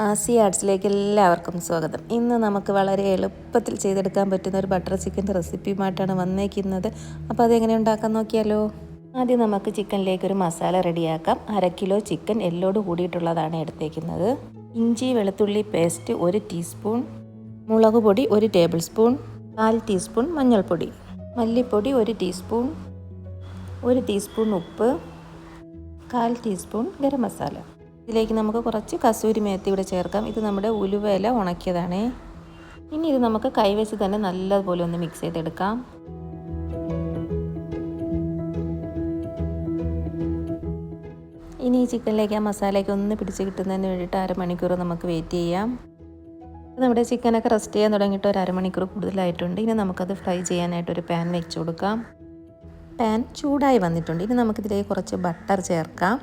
ആസി ആർട്സിലേക്ക് എല്ലാവർക്കും സ്വാഗതം. ഇന്ന് നമുക്ക് വളരെ എളുപ്പത്തിൽ ചെയ്തെടുക്കാൻ പറ്റുന്ന ഒരു ബട്ടർ ചിക്കന്റെ റെസിപ്പിയുമായിട്ടാണ് വന്നേക്കുന്നത്. അപ്പോൾ അതെങ്ങനെ ഉണ്ടാക്കാൻ നോക്കിയാലോ? ആദ്യം നമുക്ക് ചിക്കനിലേക്ക് ഒരു മസാല റെഡിയാക്കാം. അര കിലോ ചിക്കൻ എല്ലോട് കൂടിയിട്ടുള്ളതാണ് എടുത്തേക്കുന്നത്. ഇഞ്ചി വെളുത്തുള്ളി പേസ്റ്റ് ഒരു ടീസ്പൂൺ. മുളക് പൊടി ഒരു ടേബിൾ സ്പൂൺ. കാൽ ടീസ്പൂൺ മഞ്ഞൾപ്പൊടി. മല്ലിപ്പൊടി ഒരു ടീസ്പൂൺ. ഒരു ടീസ്പൂൺ ഉപ്പ്. കാൽ ടീസ്പൂൺ ഗരം മസാല. ഇതിലേക്ക് നമുക്ക് കുറച്ച് കസൂരി മേത്തി ഇവിടെ ചേർക്കാം. ഇത് നമ്മുടെ ഉലുവയില ഉണക്കിയതാണ്. ഇനി ഇത് നമുക്ക് കൈവച്ച് തന്നെ നല്ലതുപോലെ ഒന്ന് മിക്സ് ചെയ്തെടുക്കാം. ഇനി ഈ ചിക്കനിലേക്ക് ആ മസാലയൊക്കെ ഒന്ന് പിടിച്ച് കിട്ടുന്നതിന് വേണ്ടിയിട്ട് അരമണിക്കൂർ നമുക്ക് വെയിറ്റ് ചെയ്യാം. നമ്മുടെ ചിക്കനൊക്കെ റെസ്റ്റ് ചെയ്യാൻ തുടങ്ങിയിട്ട് ഒരു അരമണിക്കൂർ കൂടുതലായിട്ടുണ്ട്. ഇനി നമുക്കത് ഫ്രൈ ചെയ്യാനായിട്ട് ഒരു പാൻ വെച്ച് കൊടുക്കാം. പാൻ ചൂടായി വന്നിട്ടുണ്ട്. ഇനി നമുക്കിതിലേക്ക് കുറച്ച് ബട്ടർ ചേർക്കാം.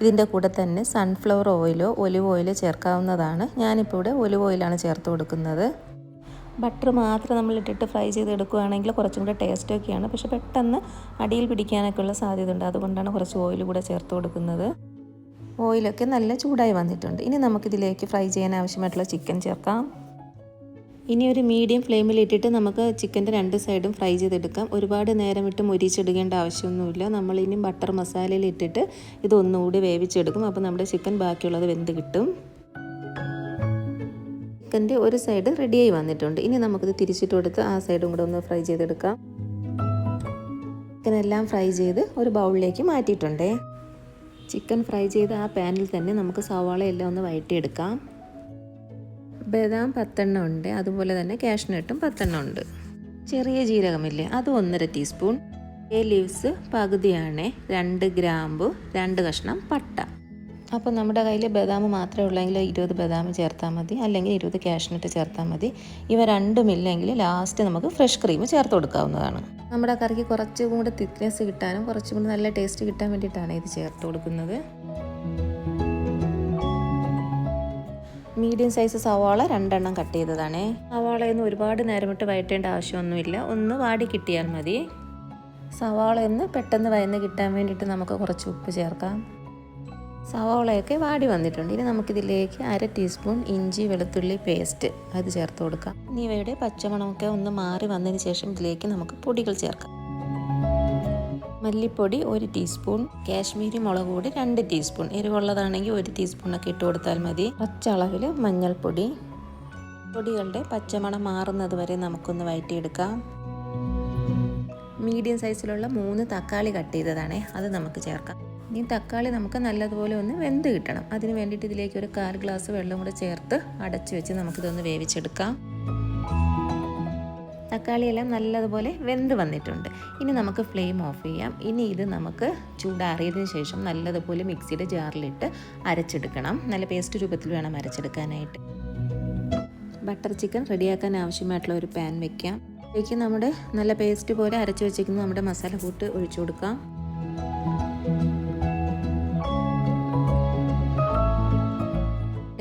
ഇതിന്റെ കൂടെ തന്നെ സൺഫ്ലവർ ഓയിലോ ഒലിവ് ഓയിലോ ചേർക്കാവുന്നതാണ്. ഞാനിപ്പോൾ ഇവിടെ ഒലിവ് ഓയിലാണ് ചേർത്ത് കൊടുക്കുന്നത്. ബട്ടർ മാത്രം നമ്മൾ ഇട്ടിട്ട് ഫ്രൈ ചെയ്തെടുക്കുകയാണെങ്കിൽ കുറച്ചും കൂടെ ടേസ്റ്റൊക്കെയാണ് പക്ഷേ പെട്ടെന്ന് അടിയിൽ പിടിക്കാനൊക്കെ ഉള്ള സാധ്യത ഉണ്ട് അതുകൊണ്ടാണ് കുറച്ച് ഓയിൽ കൂടെ ചേർത്ത് കൊടുക്കുന്നത്. ഓയിലൊക്കെ നല്ല ചൂടായി വന്നിട്ടുണ്ട്. ഇനി നമുക്കിതിലേക്ക് ഫ്രൈ ചെയ്യാൻ ആവശ്യമായിട്ടുള്ള ചിക്കൻ ചേർക്കാം. ഇനി ഒരു മീഡിയം ഫ്ലെയിമിലിട്ടിട്ട് നമുക്ക് ചിക്കന്റെ രണ്ട് സൈഡും ഫ്രൈ ചെയ്തെടുക്കാം. ഒരുപാട് നേരം ഇട്ട് മുരിച്ചെടുക്കേണ്ട ആവശ്യമൊന്നുമില്ല. നമ്മൾ ഇനി ബട്ടർ മസാലയിൽ ഇട്ടിട്ട് ഇത് ഒന്നുകൂടി വേവിച്ചെടുക്കും. അപ്പോൾ നമ്മുടെ ചിക്കൻ ബാക്കിയുള്ളത് വെന്ത് കിട്ടും. ചിക്കന്റെ ഒരു സൈഡ് റെഡിയായി വന്നിട്ടുണ്ട്. ഇനി നമുക്കിത് തിരിച്ചിട്ട് കൊടുത്ത് ആ സൈഡും കൂടെ ഒന്ന് ഫ്രൈ ചെയ്തെടുക്കാം. ചിക്കനെല്ലാം ഫ്രൈ ചെയ്ത് ഒരു ബൗളിലേക്ക് മാറ്റിയിട്ടുണ്ടേ. ചിക്കൻ ഫ്രൈ ചെയ്ത് ആ പാനിൽ തന്നെ നമുക്ക് സവാള എല്ലാം ഒന്ന് വഴറ്റിയെടുക്കാം. ബദാം പത്തെണ്ണം ഉണ്ട്. അതുപോലെ തന്നെ കാഷ്നട്ടും പത്തെണ്ണം ഉണ്ട്. ചെറിയ ജീരകമില്ലേ? അത് ഒന്നര ടീസ്പൂൺ. ഏ ലീവ്സ് പകുതിയാണ്. രണ്ട് ഗ്രാമ്പു രണ്ട് കഷ്ണം പട്ട. അപ്പോൾ നമ്മുടെ കയ്യിൽ ബദാം മാത്രമേ ഉള്ളെങ്കിൽ ഇരുപത് ബദാം ചേർത്താൽ മതി. അല്ലെങ്കിൽ ഇരുപത് കാഷ്നട്ട് ചേർത്താൽ മതി. ഇവ രണ്ടും ഇല്ലെങ്കിൽ ലാസ്റ്റ് നമുക്ക് ഫ്രഷ് ക്രീം ചേർത്ത് കൊടുക്കാവുന്നതാണ്. നമ്മുടെ കറിക്ക് കുറച്ചും കൂടെ തിക്നെസ് കിട്ടാനും കുറച്ചും കൂടി നല്ല ടേസ്റ്റ് കിട്ടാൻ വേണ്ടിയിട്ടാണ് ഇത് ചേർത്ത് കൊടുക്കുന്നത്. മീഡിയം സൈസ് സവാള രണ്ടെണ്ണം കട്ട് ചെയ്തതാണേ. സവാളയൊന്നും ഒരുപാട് നേരമിട്ട് വയറ്റേണ്ട ആവശ്യമൊന്നുമില്ല. ഒന്ന് വാടി കിട്ടിയാൽ മതി. സവാള ഒന്ന് പെട്ടെന്ന് വയന്ന് കിട്ടാൻ വേണ്ടിയിട്ട് നമുക്ക് കുറച്ച് ഉപ്പ് ചേർക്കാം. സവാളയൊക്കെ വാടി വന്നിട്ടുണ്ട്. ഇനി നമുക്കിതിലേക്ക് അര ടീസ്പൂൺ ഇഞ്ചി വെളുത്തുള്ളി പേസ്റ്റ് അത് ചേർത്ത് കൊടുക്കാം. ഇനി ഇവയുടെ പച്ചമണമൊക്കെ ഒന്ന് മാറി വന്നതിന് ശേഷം ഇതിലേക്ക് നമുക്ക് പൊടികൾ ചേർക്കാം. മല്ലിപ്പൊടി ഒരു ടീസ്പൂൺ കാശ്മീരി മുളക് പൊടി രണ്ട് ടീസ്പൂൺ എരിവുള്ളതാണെങ്കിൽ ഒരു ടീസ്പൂണൊക്കെ ഇട്ട് കൊടുത്താൽ മതി. പച്ചളവിൽ മഞ്ഞൾപ്പൊടി. പൊടികളുടെ പച്ചമണം മാറുന്നത് വരെ നമുക്കൊന്ന് വഴറ്റിയെടുക്കാം. മീഡിയം സൈസിലുള്ള മൂന്ന് തക്കാളി കട്ട് ചെയ്തതാണേ. അത് നമുക്ക് ചേർക്കാം. ഇനി തക്കാളി നമുക്ക് നല്ലതുപോലെ ഒന്ന് വെന്ത് കിട്ടണം. അതിന് വേണ്ടിയിട്ട് ഇതിലേക്ക് ഒരു കാൽ ഗ്ലാസ് വെള്ളം കൂടെ ചേർത്ത് അടച്ചു വെച്ച് നമുക്കിതൊന്ന് വേവിച്ചെടുക്കാം. തക്കാളിയെല്ലാം നല്ലതുപോലെ വെന്ത് വന്നിട്ടുണ്ട്. ഇനി നമുക്ക് ഫ്ലെയിം ഓഫ് ചെയ്യാം. ഇനി ഇത് നമുക്ക് ചൂടാറിയതിന് ശേഷം നല്ലതുപോലെ മിക്സിയുടെ ജാറിലിട്ട് അരച്ചെടുക്കണം. നല്ല പേസ്റ്റ് രൂപത്തിൽ വേണം അരച്ചെടുക്കാനായിട്ട്. ബട്ടർ ചിക്കൻ റെഡിയാക്കാൻ ആവശ്യമായിട്ടുള്ള ഒരു പാൻ വെക്കാം. ഇതിലേക്ക് നമ്മുടെ നല്ല പേസ്റ്റ് പോലെ അരച്ച് വെച്ചിരിക്കുന്ന നമ്മുടെ മസാല കൂട്ട് ഒഴിച്ചു കൊടുക്കാം.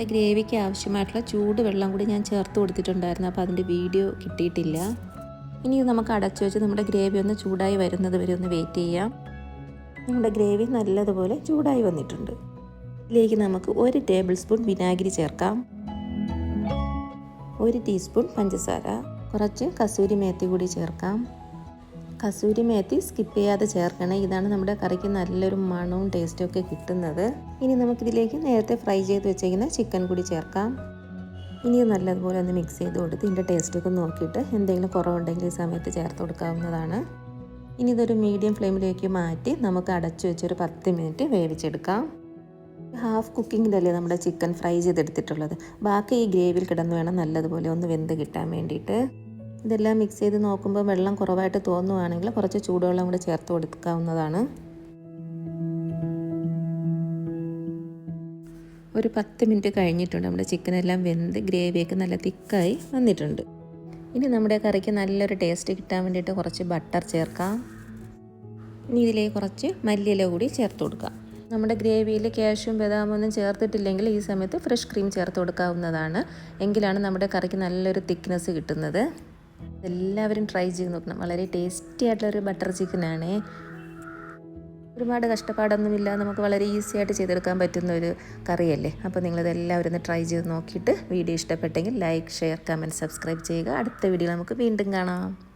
ഗ്രേവിക്ക് ആവശ്യമായിട്ടുള്ള ചൂട് വെള്ളം കൂടി ഞാൻ ചേർത്ത് കൊടുത്തിട്ടുണ്ടായിരുന്നു. അപ്പോൾ അതിന്റെ വീഡിയോ കിട്ടിയിട്ടില്ല. ഇനി ഇത് നമുക്ക് അടച്ചു വെച്ച് നമ്മുടെ ഗ്രേവി ഒന്ന് ചൂടായി വരുന്നത് വരെ ഒന്ന് വെയിറ്റ് ചെയ്യാം. നമ്മുടെ ഗ്രേവി നല്ലതുപോലെ ചൂടായി വന്നിട്ടുണ്ട്. ഇതിലേക്ക് നമുക്ക് ഒരു ടേബിൾ സ്പൂൺ വിനാഗിരി ചേർക്കാം. ഒരു ടീസ്പൂൺ പഞ്ചസാര. കുറച്ച് കസൂരി മേത്തി കൂടി ചേർക്കാം. കസൂരി മേത്തി സ്കിപ്പ് ചെയ്യാതെ ചേർക്കണം. ഇതാണ് നമ്മുടെ കറിക്ക് നല്ലൊരു മണവും ടേസ്റ്റും ഒക്കെ കിട്ടുന്നത്. ഇനി നമുക്കിതിലേക്ക് നേരത്തെ ഫ്രൈ ചെയ്ത് വെച്ചേക്കുന്ന ചിക്കൻ കൂടി ചേർക്കാം. ഇനി നല്ലതുപോലെ ഒന്ന് മിക്സ് ചെയ്ത് കൊടുത്ത് ഇതിന്റെ ടേസ്റ്റൊക്കെ നോക്കിയിട്ട് എന്തെങ്കിലും കുറവുണ്ടെങ്കിൽ ഈ സമയത്ത് ചേർത്ത് കൊടുക്കാവുന്നതാണ്. ഇനി ഇതൊരു മീഡിയം ഫ്ലെയിമിലേക്ക് മാറ്റി നമുക്ക് അടച്ചു വെച്ചൊരു പത്ത് മിനിറ്റ് വേവിച്ചെടുക്കാം. ഹാഫ് കുക്കിങ്ങിലല്ലേ നമ്മുടെ ചിക്കൻ ഫ്രൈ ചെയ്തെടുത്തിട്ടുള്ളത്. ബാക്കി ഈ ഗ്രേവിയിൽ കിടന്ന് വേണം നല്ലതുപോലെ ഒന്ന് വെന്ത് കിട്ടാൻ വേണ്ടിയിട്ട്. ഇതെല്ലാം മിക്സ് ചെയ്ത് നോക്കുമ്പോൾ വെള്ളം കുറവായിട്ട് തോന്നുവാണെങ്കിൽ കുറച്ച് ചൂടുവെള്ളം കൂടെ ചേർത്ത് കൊടുക്കാവുന്നതാണ്. ഒരു പത്ത് മിനിറ്റ് കഴിഞ്ഞിട്ടുണ്ട്. നമ്മുടെ ചിക്കൻ എല്ലാം വെന്ത് ഗ്രേവിയൊക്കെ നല്ല തിക്കായി വന്നിട്ടുണ്ട്. ഇനി നമ്മുടെ കറിക്ക് നല്ലൊരു ടേസ്റ്റ് കിട്ടാൻ വേണ്ടിയിട്ട് കുറച്ച് ബട്ടർ ചേർക്കാം. ഇനി ഇതിലേക്ക് കുറച്ച് മല്ലിയില കൂടി ചേർത്ത് കൊടുക്കാം. നമ്മുടെ ഗ്രേവിയിൽ ക്യാഷ്യും ബദാമൊന്നും ചേർത്തിട്ടില്ലെങ്കിൽ ഈ സമയത്ത് ഫ്രഷ് ക്രീം ചേർത്ത് കൊടുക്കാവുന്നതാണ്. എങ്കിലാണ് നമ്മുടെ കറിക്ക് നല്ലൊരു തിക്നെസ് കിട്ടുന്നത്. എല്ലാവരും ട്രൈ ചെയ്ത് നോക്കണം. വളരെ ടേസ്റ്റി ആയിട്ടുള്ളൊരു ബട്ടർ ചിക്കനാണ് ഒരുപാട് കഷ്ടപ്പാടൊന്നുമില്ല. നമുക്ക് വളരെ ഈസി ആയിട്ട് ചെയ്തെടുക്കാൻ പറ്റുന്ന ഒരു കറിയല്ലേ. അപ്പോൾ നിങ്ങളിതെല്ലാവരും ഒന്ന് ട്രൈ ചെയ്ത് നോക്കിയിട്ട് വീഡിയോ ഇഷ്ടപ്പെട്ടെങ്കിൽ ലൈക്ക് ഷെയർ കമന്റ് സബ്സ്ക്രൈബ് ചെയ്യുക. അടുത്ത വീഡിയോ നമുക്ക് വീണ്ടും കാണാം.